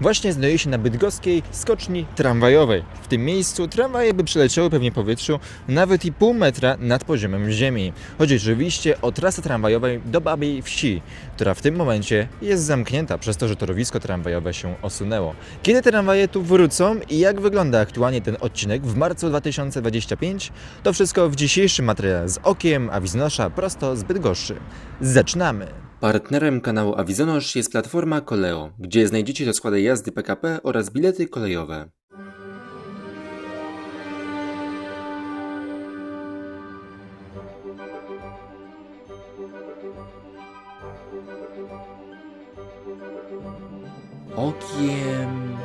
właśnie znajduje się na bydgoskiej skoczni tramwajowej. W tym miejscu tramwaje by przeleciały pewnie powietrzu nawet i pół metra nad poziomem ziemi. Chodzi oczywiście o trasę tramwajowej do Babiej Wsi, która w tym momencie jest zamknięta przez to, że torowisko tramwajowe się osunęło. Kiedy tramwaje tu wrócą i jak wygląda aktualnie ten odcinek w marcu 2025, to wszystko w dzisiejszym materiale z okiem Awiznosza prosto z Bydgoszczy. Zaczynamy! Partnerem kanału Awizonosz jest platforma Koleo, gdzie znajdziecie rozkłady jazdy PKP oraz bilety kolejowe. Okiem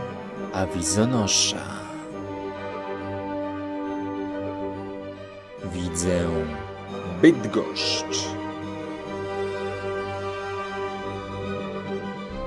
Awizonosza. Widzę Bydgoszcz.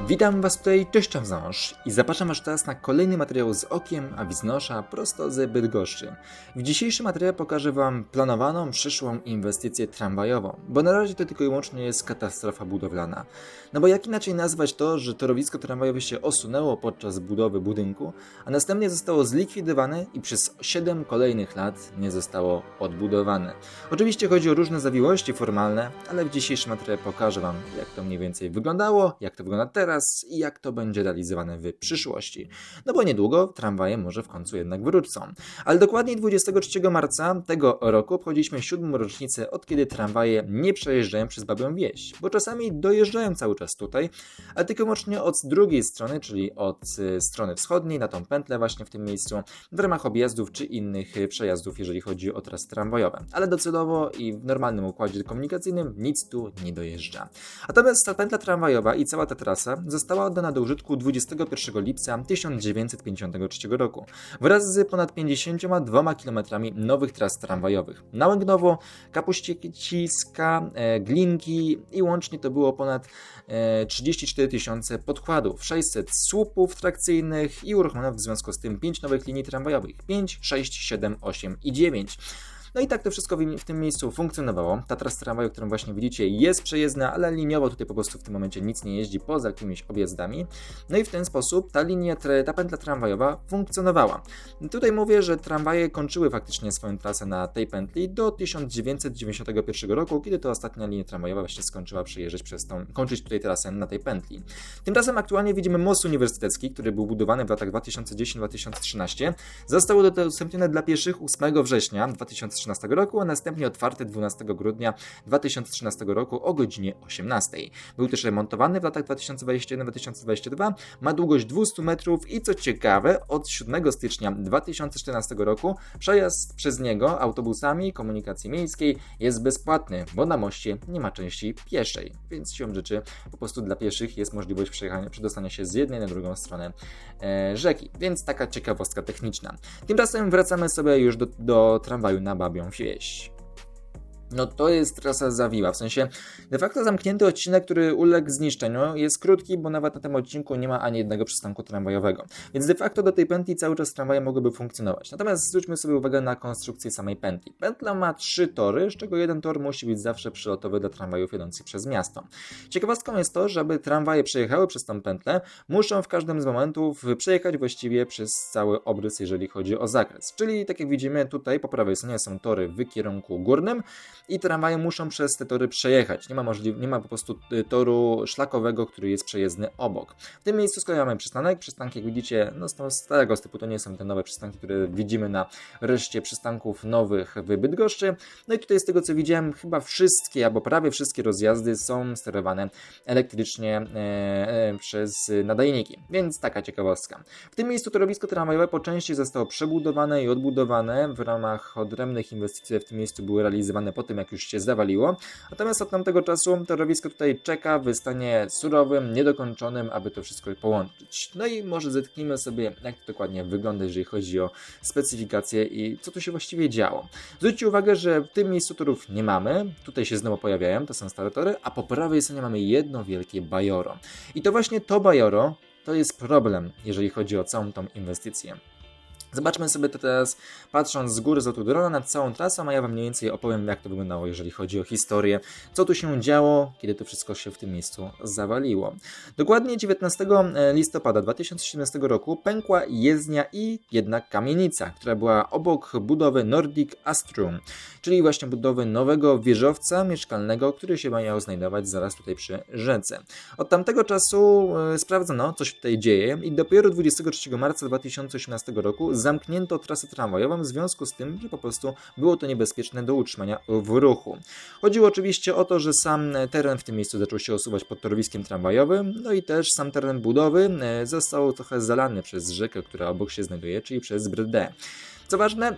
Witam Was tutaj, cześć Wząż i zapraszam Was teraz na kolejny materiał z okiem Awiznosza prosto z Bydgoszczy. W dzisiejszym materiale pokażę Wam planowaną przyszłą inwestycję tramwajową, bo na razie to tylko i wyłącznie jest katastrofa budowlana. No bo jak inaczej nazwać to, że torowisko tramwajowe się osunęło podczas budowy budynku, a następnie zostało zlikwidowane i przez 7 kolejnych lat nie zostało odbudowane. Oczywiście chodzi o różne zawiłości formalne, ale w dzisiejszym materiale pokażę Wam, jak to mniej więcej wyglądało, jak to wygląda teraz i jak to będzie realizowane w przyszłości. No bo niedługo tramwaje może w końcu jednak wrócą. Ale dokładniej 23 marca tego roku obchodziliśmy siódmą rocznicę, od kiedy tramwaje nie przejeżdżają przez Babią Wieś, bo czasami dojeżdżają cały czas tutaj, ale tylko i wyłącznie od drugiej strony, czyli od y, strony wschodniej, na tą pętlę właśnie w tym miejscu, w ramach objazdów czy innych y, przejazdów, jeżeli chodzi o trasy tramwajowe. Ale docelowo i w normalnym układzie komunikacyjnym nic tu nie dojeżdża. Natomiast ta pętla tramwajowa i cała ta trasa została oddana do użytku 21 lipca 1953 roku wraz z ponad 52 km nowych tras tramwajowych. Na Łęgnowo, Kapuściciska, e, Glinki i łącznie to było ponad e, 34 tysiące podkładów, 600 słupów trakcyjnych i uruchomiono w związku z tym 5 nowych linii tramwajowych 5, 6, 7, 8 i 9. No i tak to wszystko w, w tym miejscu funkcjonowało. Ta trasa tramwaju, którą właśnie widzicie, jest przejezdna, ale liniowo tutaj po prostu w tym momencie nic nie jeździ poza jakimiś objazdami. No i w ten sposób ta linia, ta pętla tramwajowa funkcjonowała. Tutaj mówię, że tramwaje kończyły faktycznie swoją trasę na tej pętli do 1991 roku, kiedy to ostatnia linia tramwajowa właśnie skończyła przejeżdżać przez tą, kończyć tutaj trasę na tej pętli. Tymczasem aktualnie widzimy most uniwersytecki, który był budowany w latach 2010-2013. Został udostępniony dla pieszych 8 września 2013 roku, a następnie otwarty 12 grudnia 2013 roku o godzinie 18. Był też remontowany w latach 2021-2022, ma długość 200 metrów i co ciekawe, od 7 stycznia 2014 roku przejazd przez niego autobusami komunikacji miejskiej jest bezpłatny, bo na moście nie ma części pieszej, więc siłą rzeczy po prostu dla pieszych jest możliwość przejechania, przedostania się z jednej na drugą stronę e, rzeki, więc taka ciekawostka techniczna. Tymczasem wracamy sobie już do, do tramwaju na Babią Wieś. No to jest trasa zawiła, w sensie de facto zamknięty odcinek, który uległ zniszczeniu jest krótki, bo nawet na tym odcinku nie ma ani jednego przystanku tramwajowego. Więc de facto do tej pętli cały czas tramwaje mogłyby funkcjonować. Natomiast zwróćmy sobie uwagę na konstrukcję samej pętli. Pętla ma trzy tory, z czego jeden tor musi być zawsze przylotowy dla tramwajów jadących przez miasto. Ciekawostką jest to, że aby tramwaje przejechały przez tą pętlę, muszą w każdym z momentów przejechać właściwie przez cały obrys, jeżeli chodzi o zakres. Czyli tak jak widzimy tutaj po prawej stronie są tory w kierunku górnym, i tramwaje muszą przez te tory przejechać. Nie ma, możli- nie ma po prostu y, toru szlakowego, który jest przejezdny obok. W tym miejscu z przystanek. Przystanki, jak widzicie, no tego starego typu to nie są te nowe przystanki, które widzimy na reszcie przystanków nowych w Bydgoszczy. No i tutaj z tego co widziałem, chyba wszystkie, albo prawie wszystkie rozjazdy są sterowane elektrycznie e, e, przez nadajniki. Więc taka ciekawostka. W tym miejscu torowisko tramwajowe po części zostało przebudowane i odbudowane w ramach odrębnych inwestycji w tym miejscu były realizowane po tym, jak już się zawaliło. Natomiast od tamtego czasu torowisko tutaj czeka w stanie surowym, niedokończonym, aby to wszystko połączyć. No i może zetknijmy sobie, jak to dokładnie wygląda, jeżeli chodzi o specyfikację i co tu się właściwie działo. Zwróćcie uwagę, że w tym miejscu torów nie mamy, tutaj się znowu pojawiają, to są stare tory, a po prawej stronie mamy jedno wielkie bajoro. I to właśnie to bajoro to jest problem, jeżeli chodzi o całą tą inwestycję. Zobaczmy sobie to teraz, patrząc z góry z lotu drona nad całą trasą, a ja Wam mniej więcej opowiem, jak to wyglądało, jeżeli chodzi o historię, co tu się działo, kiedy to wszystko się w tym miejscu zawaliło. Dokładnie 19 listopada 2017 roku pękła jezdnia i jednak kamienica, która była obok budowy Nordic Astrum, czyli właśnie budowy nowego wieżowca mieszkalnego, który się miał znajdować zaraz tutaj przy rzece. Od tamtego czasu e, sprawdzono, co się tutaj dzieje i dopiero 23 marca 2018 roku zamknięto trasę tramwajową w związku z tym, że po prostu było to niebezpieczne do utrzymania w ruchu. Chodziło oczywiście o to, że sam teren w tym miejscu zaczął się osuwać pod torowiskiem tramwajowym, no i też sam teren budowy e, został trochę zalany przez rzekę, która obok się znajduje, czyli przez Brdę. Co ważne,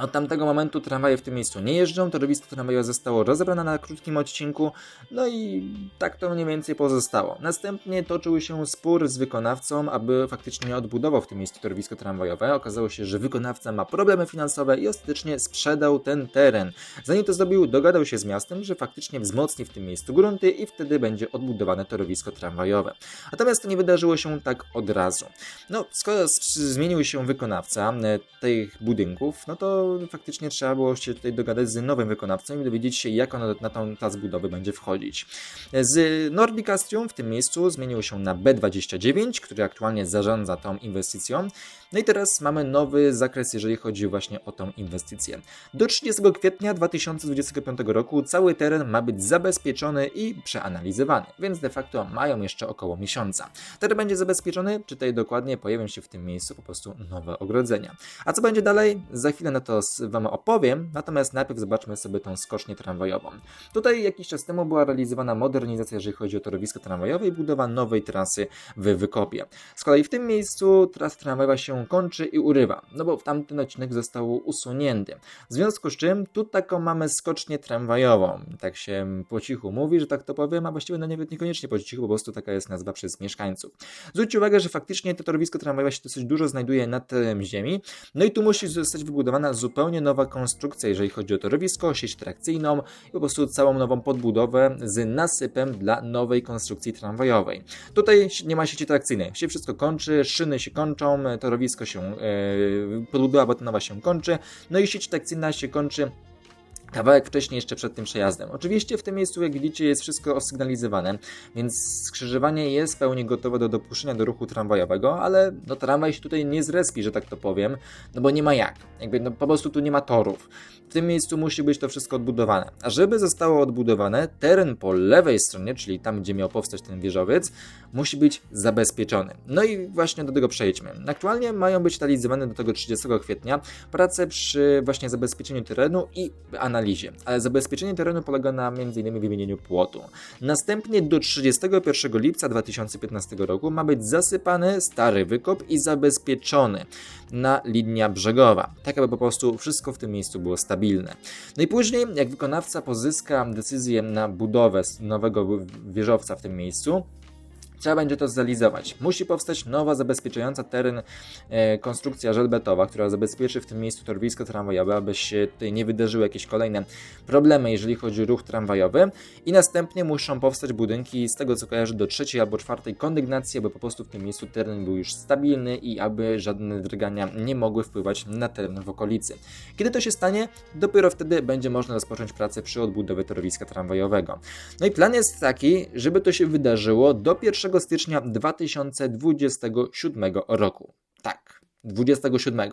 od tamtego momentu tramwaje w tym miejscu nie jeżdżą, torowisko tramwajowe zostało rozebrane na krótkim odcinku, no i tak to mniej więcej pozostało. Następnie toczył się spór z wykonawcą, aby faktycznie odbudował w tym miejscu torowisko tramwajowe. Okazało się, że wykonawca ma problemy finansowe i ostatecznie sprzedał ten teren. Zanim to zrobił, dogadał się z miastem, że faktycznie wzmocni w tym miejscu grunty i wtedy będzie odbudowane torowisko tramwajowe. Natomiast to nie wydarzyło się tak od razu. No, skoro zmienił się wykonawca e, tych budynków, no to faktycznie trzeba było się tutaj dogadać z nowym wykonawcą i dowiedzieć się, jak on na tą plac budowy będzie wchodzić. Z Nordic Astrium w tym miejscu zmienił się na B29, który aktualnie zarządza tą inwestycją. No i teraz mamy nowy zakres, jeżeli chodzi właśnie o tą inwestycję. Do 30 kwietnia 2025 roku cały teren ma być zabezpieczony i przeanalizowany, więc de facto mają jeszcze około miesiąca. Teren będzie zabezpieczony, czytaj dokładnie, pojawią się w tym miejscu po prostu nowe ogrodzenia. A co będzie dalej? Za chwilę na to Wam opowiem, natomiast najpierw zobaczmy sobie tą skocznię tramwajową. Tutaj jakiś czas temu była realizowana modernizacja, jeżeli chodzi o torowisko tramwajowe i budowa nowej trasy w Wykopie. Z kolei w tym miejscu trasa tramwajowa się kończy i urywa, no bo tamten odcinek został usunięty. W związku z czym tu taką mamy skocznię tramwajową. Tak się po cichu mówi, że tak to powiem, a właściwie no nawet niekoniecznie po cichu, po prostu taka jest nazwa przez mieszkańców. Zwróćcie uwagę, że faktycznie to torowisko tramwajowe się dosyć dużo znajduje nad ziemi, no i tu musi zostać wybudowana zupełnie nowa konstrukcja, jeżeli chodzi o torowisko, sieć trakcyjną i po prostu całą nową podbudowę z nasypem dla nowej konstrukcji tramwajowej. Tutaj nie ma sieci trakcyjnej, się wszystko kończy, szyny się kończą, torowisko się, yy, podbudowa betonowa się kończy, no i sieć trakcyjna się kończy kawałek wcześniej jeszcze przed tym przejazdem. Oczywiście w tym miejscu, jak widzicie, jest wszystko osygnalizowane, więc skrzyżowanie jest w pełni gotowe do dopuszczenia do ruchu tramwajowego, ale no tramwaj się tutaj nie zrespi, że tak to powiem, no bo nie ma jak. Jakby no, po prostu tu nie ma torów. W tym miejscu musi być to wszystko odbudowane. A żeby zostało odbudowane, teren po lewej stronie, czyli tam, gdzie miał powstać ten wieżowiec, musi być zabezpieczony. No i właśnie do tego przejdźmy. Aktualnie mają być realizowane do tego 30 kwietnia prace przy właśnie zabezpieczeniu terenu i analizie, ale zabezpieczenie terenu polega na m.in. wymienieniu płotu. Następnie do 31 lipca 2015 roku ma być zasypany stary wykop i zabezpieczony na linia brzegowa, tak aby po prostu wszystko w tym miejscu było stabilne. No i później, jak wykonawca pozyska decyzję na budowę nowego wieżowca w tym miejscu, Trzeba będzie to zrealizować. Musi powstać nowa, zabezpieczająca teren e, konstrukcja żelbetowa, która zabezpieczy w tym miejscu torwisko tramwajowe, aby się tutaj nie wydarzyły jakieś kolejne problemy, jeżeli chodzi o ruch tramwajowy. I następnie muszą powstać budynki, z tego co kojarzy, do trzeciej albo czwartej kondygnacji, aby po prostu w tym miejscu teren był już stabilny i aby żadne drgania nie mogły wpływać na teren w okolicy. Kiedy to się stanie? Dopiero wtedy będzie można rozpocząć pracę przy odbudowie torwiska tramwajowego. No i plan jest taki, żeby to się wydarzyło do 1 1 stycznia 2027 roku. Tak. 27.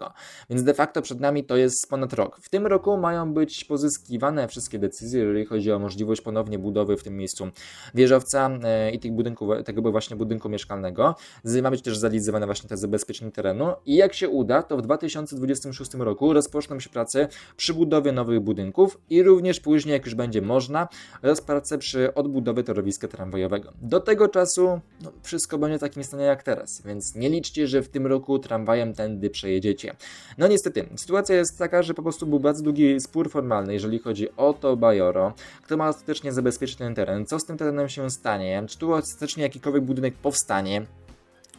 Więc de facto przed nami to jest ponad rok. W tym roku mają być pozyskiwane wszystkie decyzje, jeżeli chodzi o możliwość ponownie budowy w tym miejscu wieżowca e, i tych budynków, tego właśnie budynku mieszkalnego. Ma być też zrealizowane właśnie te zabezpieczenie terenu i jak się uda, to w 2026 roku rozpoczną się prace przy budowie nowych budynków i również później, jak już będzie można, rozprace przy odbudowie torowiska tramwajowego. Do tego czasu no, wszystko będzie w takim stanie jak teraz, więc nie liczcie, że w tym roku tramwajem tędy przejedziecie. No niestety, sytuacja jest taka, że po prostu był bardzo długi spór formalny, jeżeli chodzi o to Bajoro, kto ma ostatecznie zabezpieczyć ten teren, co z tym terenem się stanie, czy tu ostatecznie jakikolwiek budynek powstanie,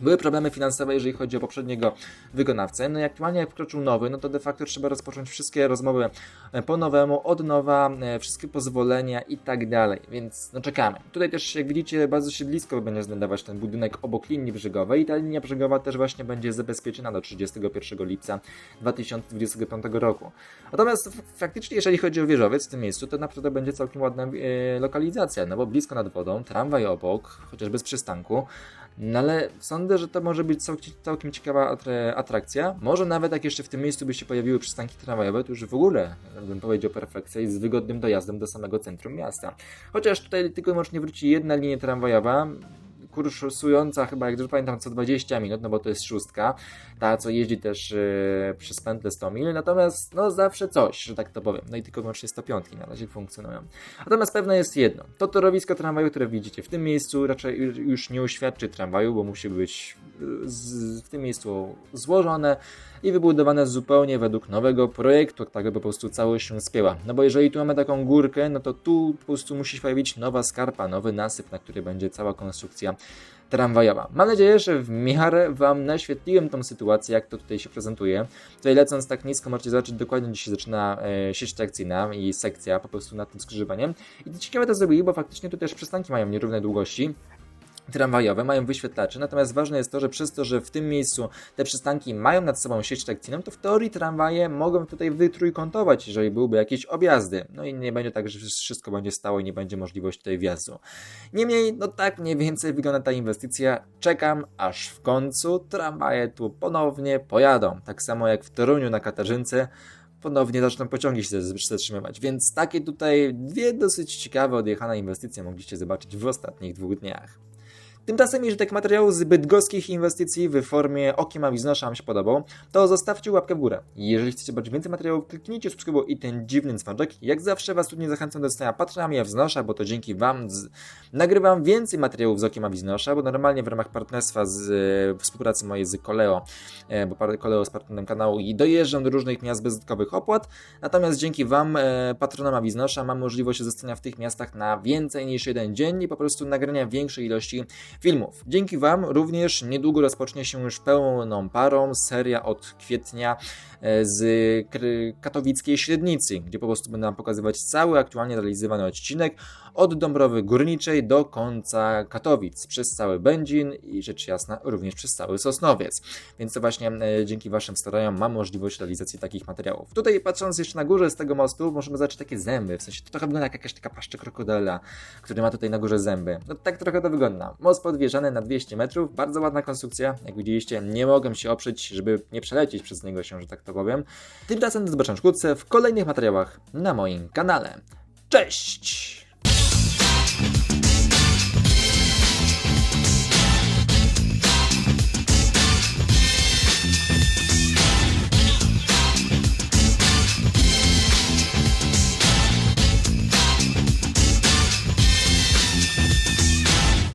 Były problemy finansowe, jeżeli chodzi o poprzedniego wykonawcę. No i aktualnie jak wkroczył nowy, no to de facto trzeba rozpocząć wszystkie rozmowy e, po nowemu, od nowa, e, wszystkie pozwolenia i tak dalej, więc no czekamy. Tutaj też jak widzicie bardzo się blisko będzie znajdować ten budynek obok linii brzegowej i ta linia brzegowa też właśnie będzie zabezpieczona do 31 lipca 2025 roku. Natomiast faktycznie jeżeli chodzi o wieżowiec w tym miejscu, to naprawdę będzie całkiem ładna e, lokalizacja, no bo blisko nad wodą, tramwaj obok, chociaż bez przystanku, no ale sądzę, że to może być całkiem, całkiem ciekawa atra- atrakcja. Może nawet jak jeszcze w tym miejscu by się pojawiły przystanki tramwajowe, to już w ogóle bym powiedział perfekcja i z wygodnym dojazdem do samego centrum miasta. Chociaż tutaj tylko i wyłącznie wróci jedna linia tramwajowa, kursująca chyba, jak dobrze pamiętam, co 20 minut, no bo to jest szóstka, ta co jeździ też yy, przez pętlę 100 mil, natomiast no zawsze coś, że tak to powiem. No i tylko wyłącznie 105 na razie funkcjonują. Natomiast pewne jest jedno, to torowisko tramwaju, które widzicie w tym miejscu raczej już- nie uświadczy tramwaju, bo musi być yy, z, w tym miejscu złożone i wybudowane zupełnie według nowego projektu, tak by po prostu całość się spięła. No bo jeżeli tu mamy taką górkę, no to tu po prostu musi się pojawić nowa skarpa, nowy nasyp, na który będzie cała konstrukcja tramwajowa. Mam nadzieję, że w miarę Wam naświetliłem tą sytuację, jak to tutaj się prezentuje. Tutaj lecąc tak nisko możecie zobaczyć dokładnie, gdzie się zaczyna e, sieć trakcyjna i sekcja po prostu nad tym skrzyżowaniem. I ciekawe to zrobili, bo faktycznie tu też przystanki mają nierówne długości tramwajowe, mają wyświetlacze, natomiast ważne jest to, że przez to, że w tym miejscu te przystanki mają nad sobą sieć trakcyjną, to w teorii tramwaje mogą tutaj wytrójkątować, jeżeli byłyby jakieś objazdy. No i nie będzie tak, że wszystko będzie stało i nie będzie możliwości tutaj wjazdu. Niemniej, no tak mniej więcej wygląda ta inwestycja. Czekam, aż w końcu tramwaje tu ponownie pojadą. Tak samo jak w Toruniu na Katarzynce, ponownie zaczną pociągi się zatrzymywać. Więc takie tutaj dwie dosyć ciekawe odjechane inwestycje mogliście zobaczyć w ostatnich dwóch dniach. Tymczasem, jeżeli tak materiał z bydgoskich inwestycji w formie okiem a wiznosza Wam się podobał, to zostawcie łapkę w górę. Jeżeli chcecie zobaczyć więcej materiałów, kliknijcie subskrybuj i ten dziwny dzwoneczek. Jak zawsze Was tu nie zachęcam do zostania patronami a wznosza, bo to dzięki Wam z... nagrywam więcej materiałów z okiem a wiznosza, bo normalnie w ramach partnerstwa z współpracy mojej z Koleo, e, bo Koleo jest partnerem kanału i dojeżdżam do różnych miast bez dodatkowych opłat, natomiast dzięki Wam, e, patronom Awiznosza, mam możliwość zostania w tych miastach na więcej niż jeden dzień i po prostu nagrania większej ilości filmów. Dzięki Wam również niedługo rozpocznie się już pełną parą seria od kwietnia e, z katowickiej średnicy, gdzie po prostu będę Wam pokazywać cały aktualnie realizowany odcinek od Dąbrowy Górniczej do końca Katowic, przez cały Będzin i rzecz jasna również przez cały Sosnowiec. Więc to właśnie e, dzięki Waszym staraniom mam możliwość realizacji takich materiałów. Tutaj patrząc jeszcze na górze z tego mostu możemy zobaczyć takie zęby, w sensie to trochę wygląda jak jakaś taka paszcza krokodyla, który ma tutaj na górze zęby. No tak trochę to wygląda. Most podwieżany na 200 metrów, bardzo ładna konstrukcja. Jak widzieliście, nie mogę się oprzeć, żeby nie przelecieć przez niego się, że tak to powiem. Tymczasem do zobaczenia wkrótce w kolejnych materiałach na moim kanale. Cześć!